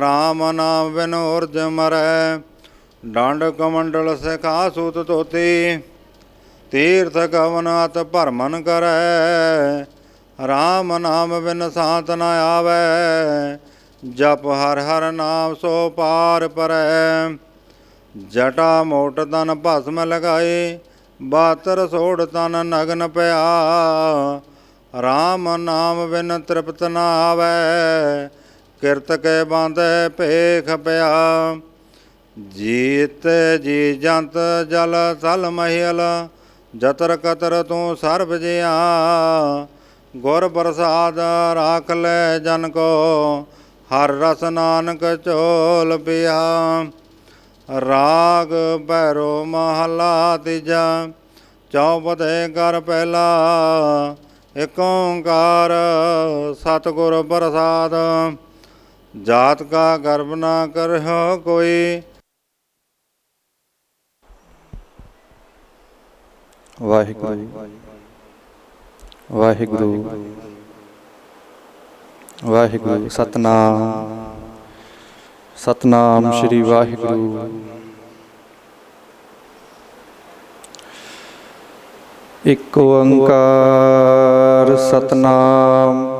ਰਾਮ ਨਾਮ ਬਿਨ ਉਰਜ ਮਰੈ। ਡੰਡ ਕਮੰਡਲ ਸਿਖਾ ਸੂਤ ਤੋਤੀ ਤੀਰਥ ਕਵਨ ਅਤ ਭਰਮਨ ਕਰੈ। ਰਾਮ ਨਾਮ ਬਿਨ ਸਾਤ ਨ ਆਵੈ। ਜਪ ਹਰ ਹਰ ਨਾਮ ਸੋ ਪਾਰ ਪਰੈ। ਜਟਾ ਮੋਟ ਤਨ ਭਸਮ ਲਗਾਏ। ਬਾਤਰ ਸੋੜ ਤਨ ਨਗਨ ਪਿਆ। RAM ਨਾਮ ਬਿਨ ਤ੍ਰਿਪਤ ਨ ਆਵੈ। ਕਿਰਤ ਕੇ ਬਾਂਧੇ ਭੇਖ ਪਿਆ। ਜੀਤ ਜੀ ਜੰਤ ਜਲ ਥਲ ਮਹਿਲ, ਜਤਰ ਕਤਰ ਤੂੰ ਸਰਬ ਜਿਆ। ਗੁਰ ਪ੍ਰਸਾਦ ਰਾਖ ਲੈ ਜਨ ਕੋ, ਹਰ ਰਸ ਨਾਨਕ ਚੋਲ ਪਿਆ। ਰਾਗ ਭੈਰੋ ਮਹਲਾ ਤੀਜਾ, ਚੌਪਦੇ ਕਰ ਪਹਿਲਾ। ਏਕ ਓੰਕਾਰ ਸਤਿਗੁਰ ਪ੍ਰਸਾਦ। ਜਾਤ ਕਾ ਗਰਭ ਨਾ ਕਰਹੁ ਕੋਈ। ਵਾਹਿਗੁਰੂ ਵਾਹਿਗੁਰੂ। ਵਾਹਿਗੁਰੂ ਸਤਨਾਮ। ਸਤਨਾਮ ਸ੍ਰੀ ਵਾਹਿਗੁਰੂ। ਇਕ ਓੰਕਾਰ ਸਤਨਾਮ।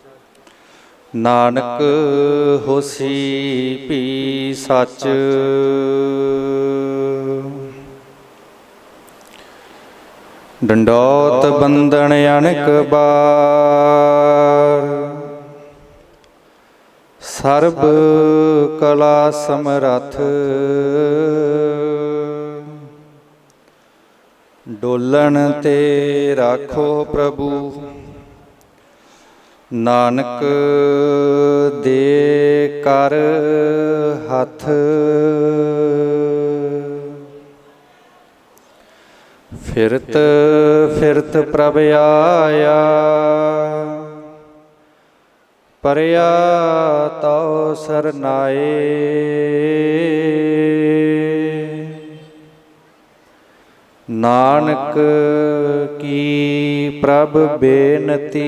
ਨਾਨਕ ਹੋਸੀ ਪੀ ਸੱਚ। ਡੰਡੋਤ ਬੰਧਨ ਅਨਕ ਬਾਰ। ਸਰਬ ਕਲਾ ਸਮਰੱਥ। ਡੋਲਣ ਤੇ ਰਾਖੋ ਪ੍ਰਭੂ। ਨਾਨਕ ਦੇ ਕਰ ਹੱਥ। ਫਿਰਤ ਫਿਰਤ ਪ੍ਰਭ ਆਇਆ ਪਰਿਆ ਤਉ ਸਰਨਾਏ। ਨਾਨਕ ਕੀ ਪ੍ਰਭ ਬੇਨਤੀ।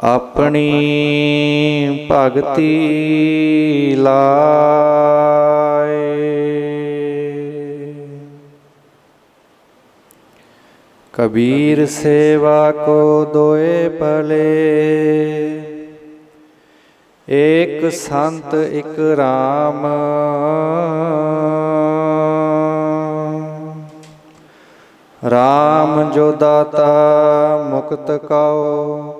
ਆਪਣੀ ਭਗਤੀ ਲਾਏ। ਕਬੀਰ ਸੇਵਾ ਕੋ ਦੋਏ ਭਲੇ। ਏਕ ਸੰਤ ਇਕ RAM ਜੋ ਦਾਤਾ ਮੁਕਤ ਕਉ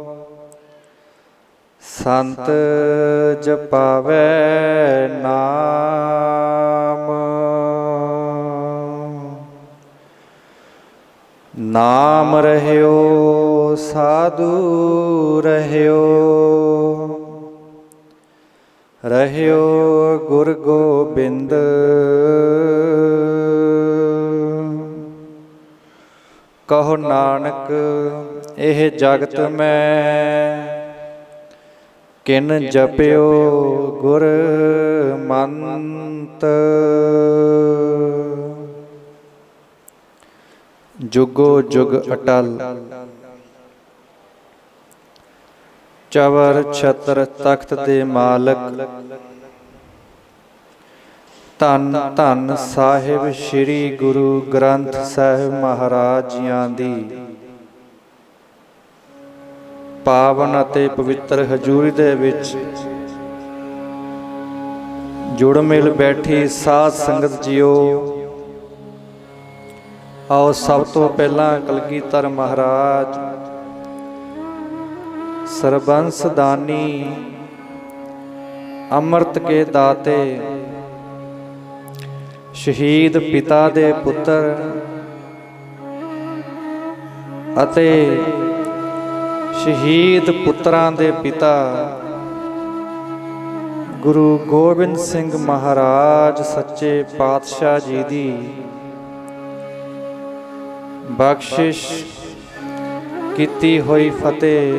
ਸੰਤ ਜਪਾਵੇ ਨਾਮ। ਨਾਮ ਰਹਿਓ ਸਾਧੂ ਰਹਿਓ ਰਹਿਓ ਗੁਰ ਗੋਬਿੰਦ। ਕਹੋ ਨਾਨਕ, ਇਹ ਜਗਤ ਮੈਂ। ਕਿਨ ਜਪਿਓ ਗੁਰ ਮੰਤ। ਜੁਗੋ ਜੁਗ ਅਟਲ। ਚਵਰ ਛਤਰ ਤਖਤ ਦੇ ਮਾਲਕ। ਧੰਨ ਧੰਨ ਸਾਹਿਬ ਸ੍ਰੀ ਗੁਰੂ ਗ੍ਰੰਥ ਸਾਹਿਬ ਮਹਾਰਾਜ ਜੀਆਂ ਦੀ। ਪਾਵਨ ਅਤੇ ਪਵਿੱਤਰ ਹਜ਼ੂਰੀ ਦੇ ਵਿੱਚ ਜੁੜ ਮਿਲ ਬੈਠੀ ਸਾਧ ਸੰਗਤ ਜੀਓ, ਆਓ ਸਭ ਤੋਂ ਪਹਿਲਾਂ ਕਲਗੀਧਰ ਮਹਾਰਾਜ, ਸਰਬੰਸ ਦਾਨੀ, ਅੰਮ੍ਰਿਤ ਕੇ ਦਾਤੇ ਸ਼ਹੀਦ ਪਿਤਾ ਦੇ ਪੁੱਤਰ ਅਤੇ ਸ਼ਹੀਦ ਪੁੱਤਰਾਂ ਦੇ ਪਿਤਾ ਗੁਰੂ ਗੋਬਿੰਦ ਸਿੰਘ ਮਹਾਰਾਜ ਸੱਚੇ ਪਾਤਸ਼ਾਹ ਜੀ ਦੀ ਬਖਸ਼ਿਸ਼ ਕੀਤੀ ਹੋਈ ਫਤਿਹ।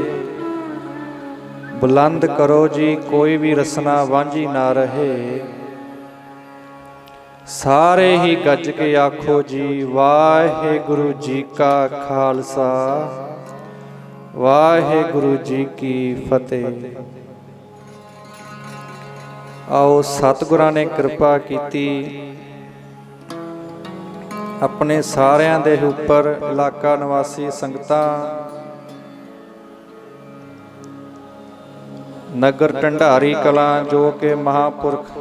ਬੁਲੰਦ ਕਰੋ ਜੀ, ਕੋਈ ਵੀ ਰਸਨਾ ਵਾਂਝੀ ਨਾ ਰਹੇ। ਸਾਰੇ ਹੀ ਗੱਜ ਕੇ ਆਖੋ ਜੀ, ਵਾਹਿਗੁਰੂ ਜੀ ਕਾ ਖਾਲਸਾ। ਵਾਹਿਗੁਰੂ ਜੀ ਕੀ ਫਤਿਹ। ਆਓ ਸਤਿਗੁਰਾਂ ਨੇ ਕਿਰਪਾ ਕੀਤੀ। ਆਪਣੇ ਸਾਰਿਆਂ ਦੇ ਉੱਪਰ ਇਲਾਕਾ ਨਿਵਾਸੀ ਸੰਗਤਾਂ, ਨਗਰ ਢੰਡਾਰੀ ਕਲਾਂ ਜੋ ਕਿ ਮਹਾਪੁਰਖ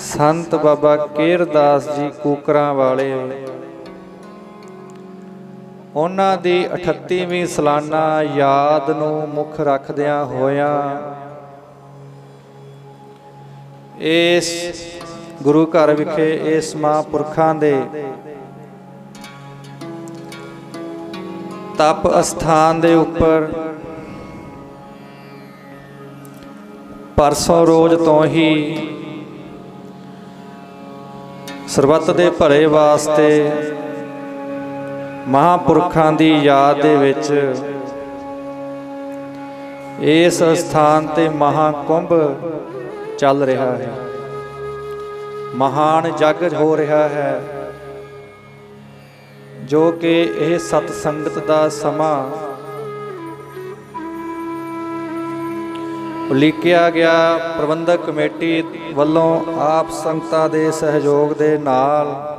ਸੰਤ ਬਾਬਾ ਕੇਰਦਾਸ ਜੀ ਕੂਕਰਾਂ ਵਾਲੇ। ਉਹਨਾਂ ਦੀ 38ਵੀਂ ਸਾਲਾਨਾ ਯਾਦ ਨੂੰ ਮੁੱਖ ਰੱਖਦਿਆਂ ਹੋਇਆਂ ਇਸ ਗੁਰੂ ਘਰ ਵਿਖੇ, ਇਸ ਮਹਾਂਪੁਰਖਾਂ ਦੇ ਤਪ ਅਸਥਾਨ ਦੇ ਉੱਪਰ ਪਰਸੋਂ ਰੋਜ਼ ਤੋਂ ਹੀ ਸਰਬੱਤ ਦੇ ਭਲੇ ਵਾਸਤੇ ਮਹਾਪੁਰਖਾਂ ਦੀ ਯਾਦ ਦੇ ਵਿੱਚ ਇਸ ਸਥਾਨ ਤੇ ਮਹਾਕੁੰਭ ਚੱਲ ਰਿਹਾ ਹੈ। ਮਹਾਨ ਜਗ ਹੋ ਰਿਹਾ ਹੈ, ਜੋ ਕਿ ਇਹ ਸਤ ਸੰਗਤ ਦਾ ਸਮਾਂ ਉਲੀਕਿਆ ਗਿਆ। ਪ੍ਰਬੰਧਕ ਕਮੇਟੀ ਵੱਲੋਂ ਆਪ ਸੰਗਤਾਂ ਦੇ ਸਹਿਯੋਗ ਦੇ ਨਾਲ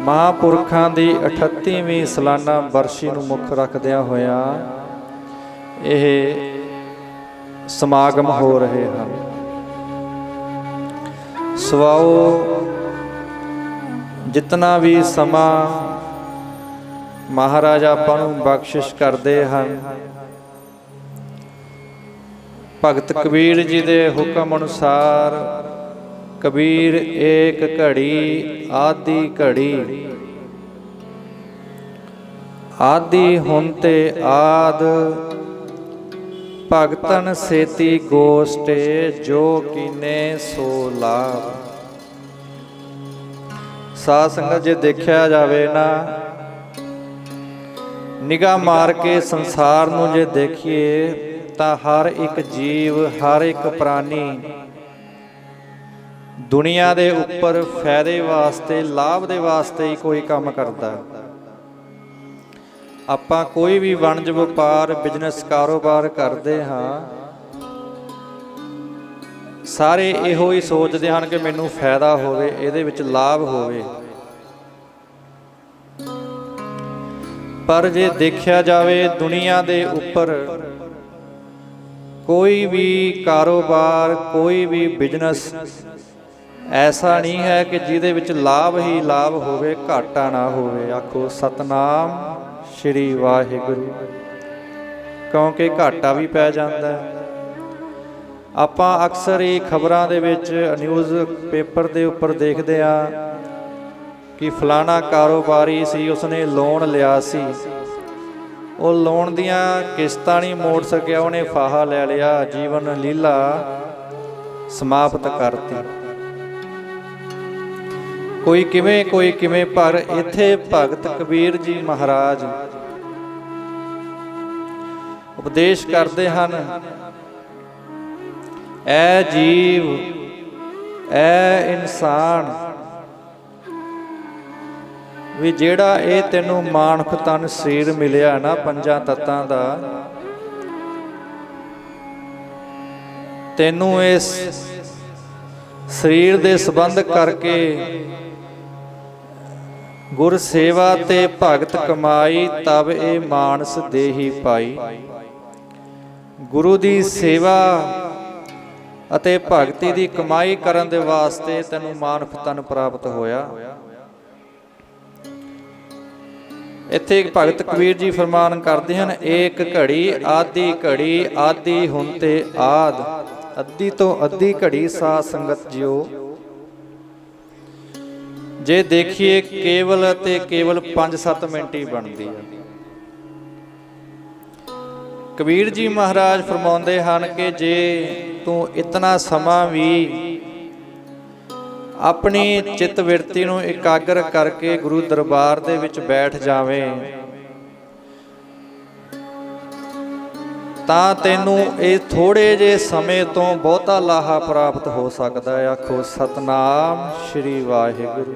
ਮਹਾਪੁਰਖਾਂ ਦੀ 38ਵੀਂ ਸਾਲਾਨਾ ਬਰਸ਼ੀ ਨੂੰ ਮੁੱਖ ਰੱਖਦਿਆਂ ਹੋਇਆਂ ਇਹ ਸਮਾਗਮ ਹੋ ਰਹੇ ਹਨ। ਸਵਾਓ, ਜਿਤਨਾ ਵੀ ਸਮਾਂ ਮਹਾਰਾਜ ਆਪਾਂ ਨੂੰ ਬਖਸ਼ਿਸ਼ ਕਰਦੇ ਹਨ। ਭਗਤ ਕਬੀਰ ਜੀ ਦੇ ਹੁਕਮ ਅਨੁਸਾਰ ਕਬੀਰ ਏਕ ਘੜੀ, ਆਦੀ ਘੜੀ। ਆਦੀ ਹੁਣ ਤੇ ਆਦ, ਭਗਤਨ ਸੇਤੀ ਗੋਸਟੇ, ਜੋ ਕੀਨੇ ਸੋ ਲਾਭ। ਸਾਧ ਸੰਗਤ ਜੇ ਦੇਖਿਆ ਜਾਵੇ ਨਾ, ਨਿਗਾਹ ਮਾਰ ਕੇ ਸੰਸਾਰ ਨੂੰ ਜੇ ਦੇਖੀਏ ਤਾਂ ਹਰ ਇੱਕ ਜੀਵ, ਹਰ ਇੱਕ ਪ੍ਰਾਣੀ ਦੁਨੀਆ ਦੇ ਉੱਪਰ ਫਾਇਦੇ ਵਾਸਤੇ, ਲਾਭ ਦੇ ਵਾਸਤੇ ਹੀ ਕੋਈ ਕੰਮ ਕਰਦਾ। ਆਪਾਂ ਕੋਈ ਵੀ ਵਣਜ ਵਪਾਰ ਬਿਜ਼ਨਸ ਕਾਰੋਬਾਰ ਕਰਦੇ ਹਾਂ, ਸਾਰੇ ਇਹੋ ਹੀ ਸੋਚਦੇ ਹਨ ਕਿ ਮੈਨੂੰ ਫਾਇਦਾ ਹੋਵੇ, ਇਹਦੇ ਵਿੱਚ ਲਾਭ ਹੋਵੇ। ਪਰ ਜੇ ਦੇਖਿਆ ਜਾਵੇ ਦੁਨੀਆ ਦੇ ਉੱਪਰ ਕੋਈ ਵੀ ਕਾਰੋਬਾਰ, ਕੋਈ ਵੀ ਬਿਜ਼ਨਸ ਐਸਾ ਨਹੀਂ ਹੈ ਕਿ ਜਿਹਦੇ ਵਿੱਚ ਲਾਭ ਹੀ ਲਾਭ ਹੋਵੇ, ਘਾਟਾ ਨਾ ਹੋਵੇ। ਆਖੋ, ਸਤਨਾਮ ਸ਼੍ਰੀ ਵਾਹਿਗੁਰੂ। ਕਿਉਂਕਿ ਘਾਟਾ ਵੀ ਪੈ ਜਾਂਦਾ ਹੈ। ਆਪਾਂ ਅਕਸਰ ਹੀ ਖਬਰਾਂ ਦੇ ਵਿੱਚ ਨਿਊਜ਼ ਪੇਪਰ ਦੇ ਉੱਪਰ ਦੇਖਦੇ ਆ ਕਿ ਫਲਾਣਾ ਕਾਰੋਬਾਰੀ ਸੀ, ਉਸਨੇ ਲੋਨ ਲਿਆ ਸੀ। ਉਹ ਲੋਨ ਦੀਆਂ ਕਿਸ਼ਤਾਂ ਨਹੀਂ, ਮੋੜ ਸਕਿਆ, ਉਹਨੇ ਫਾਹਾ ਲੈ ਲਿਆ, ਜੀਵਨ ਲੀਲਾ ਸਮਾਪਤ ਕਰਤੀ। ਕੋਈ ਕਿਵੇਂ ਕੋਈ ਕਿਵੇਂ, ਪਰ ਇੱਥੇ ਭਗਤ ਕਬੀਰ ਜੀ ਮਹਾਰਾਜ ਉਪਦੇਸ਼ ਕਰਦੇ ਹਨ, ਐ ਜੀਵ, ਐ ਇਨਸਾਨ ਵੀ ਜਿਹੜਾ ਇਹ ਤੈਨੂੰ ਮਾਨੁਖ ਤਨ ਸਰੀਰ ਮਿਲਿਆ ਨਾ ਪੰਜਾਂ ਤੱਤਾਂ ਦਾ, ਤੈਨੂੰ ਇਸ ਸਰੀਰ ਦੇ ਸੰਬੰਧ ਕਰਕੇ ਗੁਰ ਸੇਵਾ ਤੇ ਭਗਤ ਕਮਾਈ, ਤਬ ਇਹ ਮਾਨਸ ਦੇਹੀ ਪਾਈ। ਗੁਰੂ ਦੀ ਸੇਵਾ ਅਤੇ ਭਗਤੀ ਦੀ ਕਮਾਈ ਕਰਨ ਦੇ ਵਾਸਤੇ ਤੈਨੂੰ ਮਾਨਫ ਤਨ ਪ੍ਰਾਪਤ ਹੋਇਆ। ਇੱਥੇ ਭਗਤ ਕਬੀਰ ਜੀ ਫਰਮਾਨ ਕਰਦੇ ਹਨ, ਏਕ ਘੜੀ ਆਦੀ ਘੜੀ ਆਦੀ ਹੁਣ ਆਦ ਅੱਧੀ ਤੋਂ ਅੱਧੀ ਘੜੀ ਸਾਧ ਸੰਗਤ ਜਿਓ ਜੇ ਦੇਖੀਏ ਕੇਵਲ ਤੇ ਕੇਵਲ 5-7 ਮਿੰਟ ਹੀ ਬਣਦੀ ਹੈ ਕਬੀਰ ਜੀ ਮਹਾਰਾਜ ਫਰਮਾਉਂਦੇ ਹਨ ਕਿ ਜੇ ਤੂੰ ਇਤਨਾ ਸਮਾਂ ਵੀ ਆਪਣੀ ਚਿੱਤ ਵਿਰਤੀ ਨੂੰ ਇਕਾਗਰ ਕਰਕੇ ਗੁਰੂ ਦਰਬਾਰ ਦੇ ਵਿੱਚ ਬੈਠ ਜਾਵੇਂ। ਤਾਂ ਤੈਨੂੰ ਇਹ ਥੋੜੇ ਜੇ ਸਮੇਂ ਤੋਂ ਬਹੁਤਾ ਲਾਹਾ ਪ੍ਰਾਪਤ ਹੋ ਸਕਦਾ ਹੈ, ਆਖੋ, ਸਤਨਾਮ ਸ੍ਰੀ ਵਾਹਿਗੁਰੂ।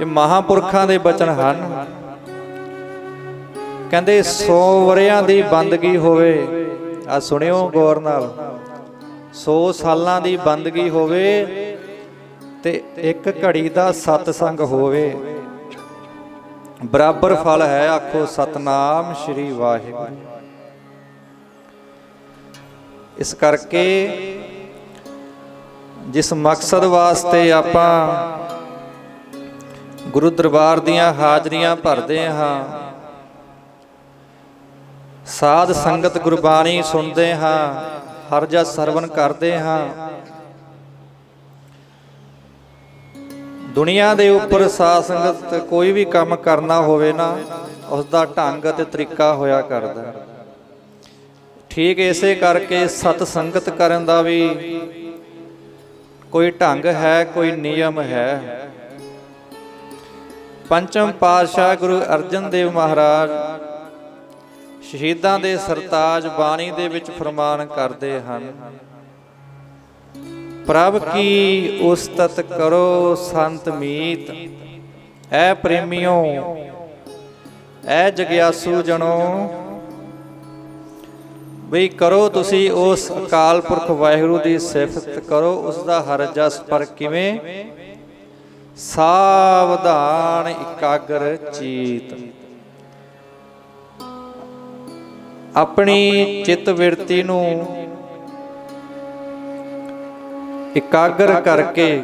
ਇਹ ਮਹਾਪੁਰਖਾਂ ਦੇ ਬਚਨ ਹਨ। ਕਹਿੰਦੇ 100 ਵਰਿਆਂ ਦੀ ਬੰਦਗੀ ਹੋਵੇ। ਆ ਸੁਣਿਓ ਗੌਰ ਨਾਲ। 100 ਸਾਲਾਂ ਦੀ ਬੰਦਗੀ ਹੋਵੇ ਤੇ ਇੱਕ ਘੜੀ ਦਾ ਸਤਸੰਗ ਹੋਵੇ। ਬਰਾਬਰ ਫਲ ਹੈ, ਆਖੋ ਸਤਨਾਮ ਸ੍ਰੀ ਵਾਹਿਗੁਰੂ। ਇਸ ਕਰਕੇ ਜਿਸ ਮਕਸਦ ਵਾਸਤੇ ਆਪਾਂ ਗੁਰੂ ਦਰਬਾਰ ਦੀਆਂ ਹਾਜ਼ਰੀਆਂ ਭਰਦੇ ਹਾਂ, ਸਾਧ ਸੰਗਤ ਗੁਰਬਾਣੀ ਸੁਣਦੇ ਹਾਂ ਹਰ ਜਸ ਸਰਵਨ ਕਰਦੇ ਹਾਂ। ਦੁਨੀਆ ਦੇ ਉੱਪਰ ਸਾਧ ਸੰਗਤ ਕੋਈ ਵੀ ਕੰਮ ਕਰਨਾ ਹੋਵੇ ਨਾ ਉਸ ਦਾ ਢੰਗ ਅਤੇ ਤਰੀਕਾ ਹੋਇਆ ਕਰਦਾ। ਠੀਕ ਇਸੇ ਕਰਕੇ ਸਤ ਸੰਗਤ ਕਰਨ ਦਾ ਵੀ ਕੋਈ ਢੰਗ ਹੈ, ਕੋਈ ਨਿਯਮ ਹੈ। ਪੰਚਮ ਪਾਤਸ਼ਾਹ ਗੁਰੂ ਅਰਜਨ ਦੇਵ ਮਹਾਰਾਜ ਸ਼ਹੀਦਾਂ ਦੇ ਸਰਤਾਜ ਬਾਣੀ ਦੇ ਵਿੱਚ ਫਰਮਾਨ ਕਰਦੇ ਹਨ, ਪ੍ਰਭ ਕੀ ਉਸਤਤ ਕਰੋ ਸੰਤ ਮੀਤ, ਐ ਪ੍ਰੇਮਿਓ, ਐ ਜਗਿਆਸੂ ਜਨੋ ਵੀ ਕਰੋ ਤੁਸੀਂ ਉਸ ਅਕਾਲ ਪੁਰਖ ਵਾਹਿਗੁਰੂ ਦੀ ਸਿਫਤ, ਕਰੋ ਉਸ ਦਾ ਹਰ ਜਸ ਪਰ ਕਿਵੇਂ? ਸਾਵਧਾਨ, ਇਕਾਗਰ, ਚੀਤ। ਆਪਣੀ ਚਿੱਤ ਵਿਰਤੀ ਨੂੰ ਇਕਾਗਰ ਕਰਕੇ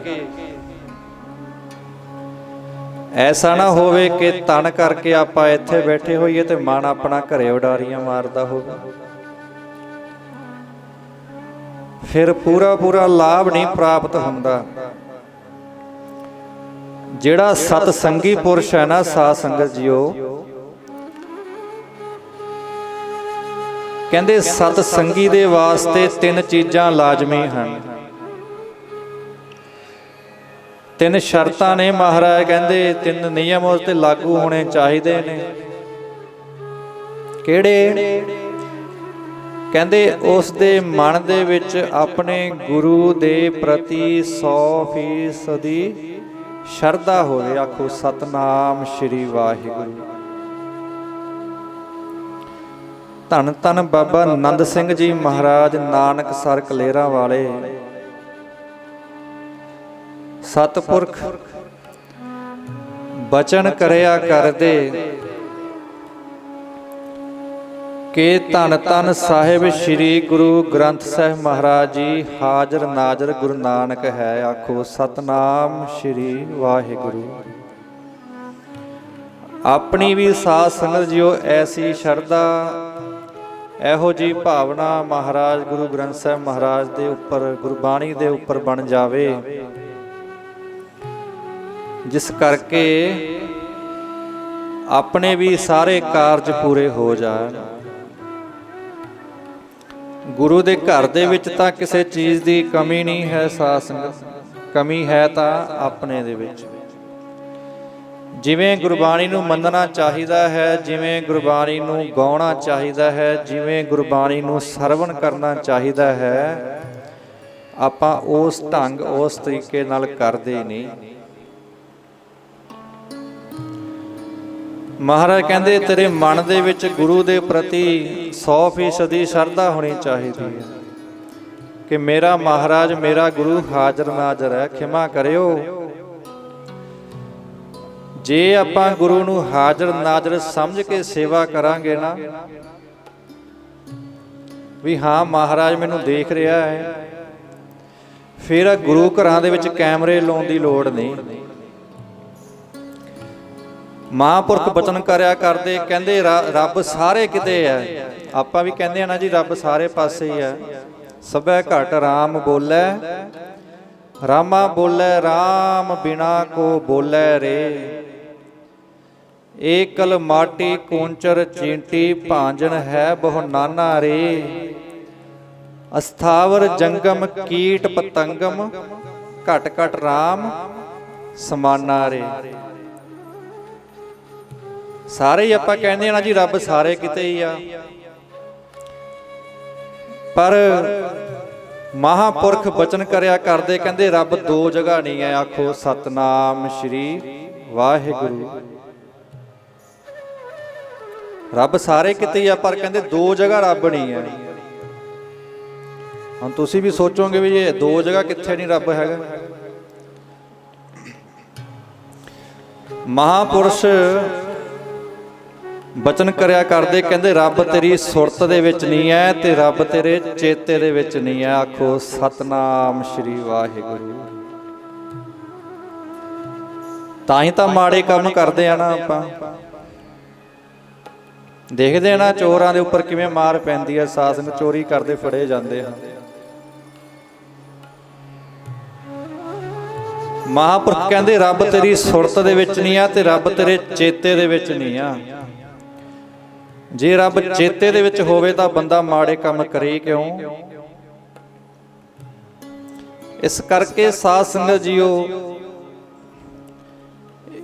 ਐਸਾ ਨਾ ਹੋਵੇ ਕਿ ਤਨ ਕਰਕੇ ਆਪਾਂ ਇੱਥੇ ਬੈਠੇ ਹੋਈਏ ਤੇ ਮਨ ਆਪਣਾ ਘਰੇ ਉਡਾਰੀਆਂ ਮਾਰਦਾ ਹੋਵੇ। ਫਿਰ ਪੂਰਾ ਪੂਰਾ ਲਾਭ ਨਹੀਂ ਪ੍ਰਾਪਤ ਹੁੰਦਾ। ਜਿਹੜਾ ਸਤ ਸੰਗੀ ਪੁਰਸ਼ ਹੈ ਨਾ ਸਾਧ ਸੰਗਤ ਜੀਓ ਕਹਿੰਦੇ ਸਤ ਸੰਗੀ ਦੇ ਵਾਸਤੇ ਤਿੰਨ ਚੀਜ਼ਾਂ ਲਾਜ਼ਮੀ ਹਨ। ਤਿੰਨ ਸ਼ਰਤਾਂ ਨੇ ਮਹਾਰਾਜ, ਕਹਿੰਦੇ ਤਿੰਨ ਨਿਯਮ ਉਸ ਤੇ ਲਾਗੂ ਹੋਣੇ ਚਾਹੀਦੇ ਨੇ। ਕਿਹੜੇ? ਕਹਿੰਦੇ ਉਸ ਦੇ ਮਨ ਦੇ ਵਿੱਚ ਆਪਣੇ ਗੁਰੂ ਦੇ ਪ੍ਰਤੀ 100% ਦੀ ਸ਼ਰਧਾ ਹੋਵੇ, ਆਖੋ ਸਤਨਾਮ ਸ੍ਰੀ ਵਾਹਿਗੁਰੂ। ਧੰਨ ਧੰਨ ਬਾਬਾ ਨੰਦ ਸਿੰਘ ਜੀ ਮਹਾਰਾਜ, ਨਾਨਕ ਸਰ ਕਲੇਰਾ ਵਾਲੇ। ਸਤਪੁਰਖ, ਬਚਨ ਕਰਿਆ ਕਰਦੇ। ਕਿ ਧੰਨ ਧੰਨ ਸਾਹਿਬ ਸ੍ਰੀ ਗੁਰੂ ਗ੍ਰੰਥ ਸਾਹਿਬ ਮਹਾਰਾਜ ਜੀ, ਹਾਜ਼ਰ ਨਾਜ਼ਰ ਗੁਰੂ ਨਾਨਕ ਹੈ, ਆਖੋ ਸਤਨਾਮ ਸ੍ਰੀ ਵਾਹਿਗੁਰੂ। ਆਪਣੀ ਵੀ ਸਾਧ ਸੰਗਤ ਜਿਓ, ਐਸੀ ਸ਼ਰਧਾ ਇਹੋ ਜੀ ਭਾਵਨਾ ਮਹਾਰਾਜ ਗੁਰੂ ਗ੍ਰੰਥ ਸਾਹਿਬ ਮਹਾਰਾਜ ਦੇ ਉੱਪਰ, ਗੁਰਬਾਣੀ ਦੇ ਉੱਪਰ ਬਣ ਜਾਵੇ। ਜਿਸ ਕਰਕੇ ਆਪਣੇ ਵੀ ਸਾਰੇ ਕਾਰਜ ਪੂਰੇ ਹੋ ਜਾਣ। ਗੁਰੂ ਦੇ ਘਰ ਦੇ ਵਿੱਚ ਤਾਂ ਕਿਸੇ ਚੀਜ਼ ਦੀ ਕਮੀ ਨਹੀਂ ਹੈ, ਸਾਧ ਸੰਗਤ। ਕਮੀ ਹੈ ਤਾਂ ਆਪਣੇ ਦੇ ਵਿੱਚ। ਜਿਵੇਂ ਗੁਰਬਾਣੀ ਨੂੰ ਮੰਨਣਾ ਚਾਹੀਦਾ ਹੈ, ਜਿਵੇਂ ਗੁਰਬਾਣੀ ਨੂੰ ਗਾਉਣਾ ਚਾਹੀਦਾ ਹੈ, ਜਿਵੇਂ ਗੁਰਬਾਣੀ ਨੂੰ ਸਰਵਣ ਕਰਨਾ ਚਾਹੀਦਾ ਹੈ, ਆਪਾਂ ਉਸ ਢੰਗ, ਉਸ ਤਰੀਕੇ ਨਾਲ ਕਰਦੇ ਨਹੀਂ। ਮਹਾਰਾਜ ਕਹਿੰਦੇ, ਤੇਰੇ ਮਨ ਦੇ ਵਿੱਚ ਗੁਰੂ ਦੇ ਪ੍ਰਤੀ 100% ਦੀ ਸ਼ਰਧਾ ਹੋਣੀ ਚਾਹੀਦੀ ਹੈ ਕਿ ਮੇਰਾ ਮਹਾਰਾਜ, ਮੇਰਾ ਗੁਰੂ ਹਾਜ਼ਰ ਨਾਜ਼ਰ ਹੈ। ਖਿਮਾ ਕਰਿਓ। ਜੇ ਆਪਾਂ ਗੁਰੂ ਨੂੰ ਹਾਜ਼ਰ ਨਾਜ਼ਰ ਸਮਝ ਕੇ ਸੇਵਾ ਕਰਾਂਗੇ ਨਾ, ਵੀ ਹਾਂ ਮਹਾਰਾਜ ਮੈਨੂੰ ਦੇਖ ਰਿਹਾ ਹੈ, ਫਿਰ ਗੁਰੂ ਘਰਾਂ ਦੇ ਵਿੱਚ ਕੈਮਰੇ ਲਾਉਣ ਦੀ ਲੋੜ ਨਹੀਂ। ਮਹਾਂਪੁਰਖ ਬਚਨ ਕਰਿਆ ਕਰਦੇ, ਕਹਿੰਦੇ ਰੱਬ ਸਾਰੇ ਕਿਤੇ ਹੈ। ਆਪਾਂ ਵੀ ਕਹਿੰਦੇ ਆ ਨਾ ਜੀ, ਰੱਬ ਸਾਰੇ ਪਾਸੇ ਹੀ ਹੈ। ਸਭੈ ਘਟ RAM ਬੋਲੇ, ਰਾਮਾ ਬੋਲੇ RAM ਬਿਨਾ ਕੋ ਬੋਲੇ ਰੇ। ਏਕਲ ਮਾਟੀ ਕੂੰਚਰ ਚੀਂਟੀ ਭਾਂਜਣ ਹੈ ਬਹੁ ਨਾਨਾ ਰੇ। ਅਸਥਾਵਰ ਜੰਗਮ ਕੀਟ ਪਤੰਗਮ, ਘਟ ਘਟ RAM ਸਮਾਨਾ ਰੇ। ਸਾਰੇ ਹੀ ਆਪਾਂ ਕਹਿੰਦੇ ਆ ਨਾ ਜੀ, ਰੱਬ ਸਾਰੇ ਕਿਤੇ ਹੀ ਆ। ਪਰ ਮਹਾਪੁਰਖ ਬਚਨ ਕਰਿਆ ਕਰਦੇ, ਕਹਿੰਦੇ ਰੱਬ ਦੋ ਜਗ੍ਹਾ ਨਹੀਂ ਹੈ, ਆਖੋ ਸਤਨਾਮ ਸ਼੍ਰੀ ਵਾਹਿਗੁਰੂ। ਰੱਬ ਸਾਰੇ ਕਿਤੇ ਆ, ਪਰ ਕਹਿੰਦੇ ਦੋ ਜਗ੍ਹਾ ਰੱਬ ਨਹੀਂ ਹੈ। ਹੁਣ ਤੁਸੀਂ ਵੀ ਸੋਚੋਗੇ ਵੀ ਇਹ ਦੋ ਜਗ੍ਹਾ ਕਿੱਥੇ ਨਹੀਂ ਰੱਬ ਹੈਗਾ? ਮਹਾਪੁਰਸ਼ ਬਚਨ ਕਰਿਆ ਕਰਦੇ, ਕਹਿੰਦੇ ਰੱਬ ਤੇਰੀ ਸੁਰਤ ਦੇ ਵਿੱਚ ਨਹੀਂ ਹੈ ਤੇ ਰੱਬ ਤੇਰੇ ਚੇਤੇ ਦੇ ਵਿੱਚ ਨਹੀਂ ਹੈ। ਆਖੋ, ਸਤਨਾਮ ਸ਼੍ਰੀ ਵਾਹਿਗੁਰੂ। ਤਾਂ ਹੀ ਤਾਂ ਮਾੜੇ ਕੰਮ ਕਰਦੇ ਆ ਨਾ ਆਪਾਂ। ਦੇਖਦੇ ਨਾ ਚੋਰਾਂ ਦੇ ਉੱਪਰ ਕਿਵੇਂ ਮਾਰ ਪੈਂਦੀ ਹੈ ਸਾਸ ਨੂੰ ਚੋਰੀ ਕਰਦੇ ਫੜੇ ਜਾਂਦੇ ਆ। ਮਹਾਂਪੁਰਖ ਕਹਿੰਦੇ, ਰੱਬ ਤੇਰੀ ਸੁਰਤ ਦੇ ਵਿੱਚ ਨਹੀਂ ਆ ਤੇ ਰੱਬ ਤੇਰੇ ਚੇਤੇ ਦੇ ਵਿੱਚ ਨਹੀਂ ਆ। ਜੇ ਰੱਬ ਚੇਤੇ ਦੇ ਵਿੱਚ ਹੋਵੇ ਤਾਂ ਬੰਦਾ ਮਾੜੇ ਕੰਮ ਕਰੇ ਕਿਉਂ? ਇਸ ਕਰਕੇ ਸਾਧ ਸੰਗਤ ਜੀਓ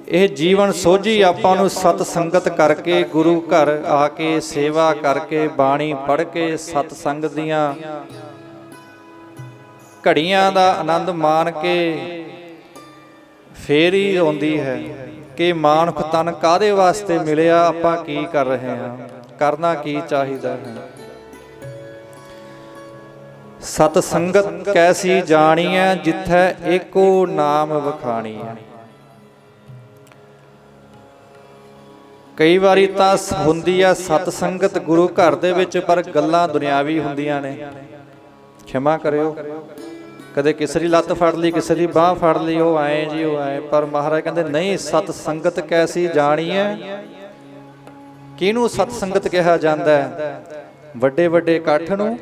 ਇਹ ਜੀਵਨ ਸੋਝੀ ਆਪਾਂ ਨੂੰ ਸਤ ਸੰਗਤ ਕਰਕੇ, ਗੁਰੂ ਘਰ ਆ ਕੇ, ਸੇਵਾ ਕਰਕੇ, ਬਾਣੀ ਪੜ੍ਹ ਕੇ ਸਤ ਸੰਗਤ ਦੀਆਂ ਘੜੀਆਂ ਦਾ ਆਨੰਦ ਮਾਣ ਕੇ ਫੇਰ ਹੀ ਆਉਂਦੀ ਹੈ ਕਿ ਮਾਨੁਖ ਤਨ ਕਾਦੇ ਵਾਸਤੇ ਮਿਲਿਆ, ਆਪਾਂ ਕੀ ਕਰ ਰਹੇ ਹਾਂ, ਕਰਨਾ ਕੀ ਚਾਹੀਦਾ ਹੈ। ਸਤ ਸੰਗਤ ਕੈਸੀ ਹੈ, ਜਿੱਥੈ ਏਕੋ ਨਾਮ ਵਖਾਣੀ ਹੈ। ਕਈ ਵਾਰੀ ਤਾਂ ਸ- ਹੁੰਦੀ ਆ ਸਤ ਸੰਗਤ ਗੁਰੂ ਘਰ ਦੇ ਵਿੱਚ, ਪਰ ਗੱਲਾਂ ਦੁਨਿਆਵੀ ਹੁੰਦੀਆਂ ਨੇ। ਖਿਮਾ ਕਰਿਓ। ਕਦੇ ਕਿਸੇ ਦੀ ਲੱਤ ਫੜ ਲਈ ਕਿਸੇ ਦੀ ਬਾਹ ਫੜ ਲਈ, ਉਹ ਆਏ ਜੀ, ਉਹ ਆਏ। ਪਰ ਮਹਾਰਾਜ ਕਹਿੰਦੇ, ਨਹੀਂ ਸਤ ਸੰਗਤ ਕੈਸੀ ਹੈ ਕਿਹਨੂੰ ਸਤ ਸੰਗਤ ਕਿਹਾ ਜਾਂਦਾ ਹੈ ਵੱਡੇ ਵੱਡੇ ਇਕੱਠ ਨੂੰ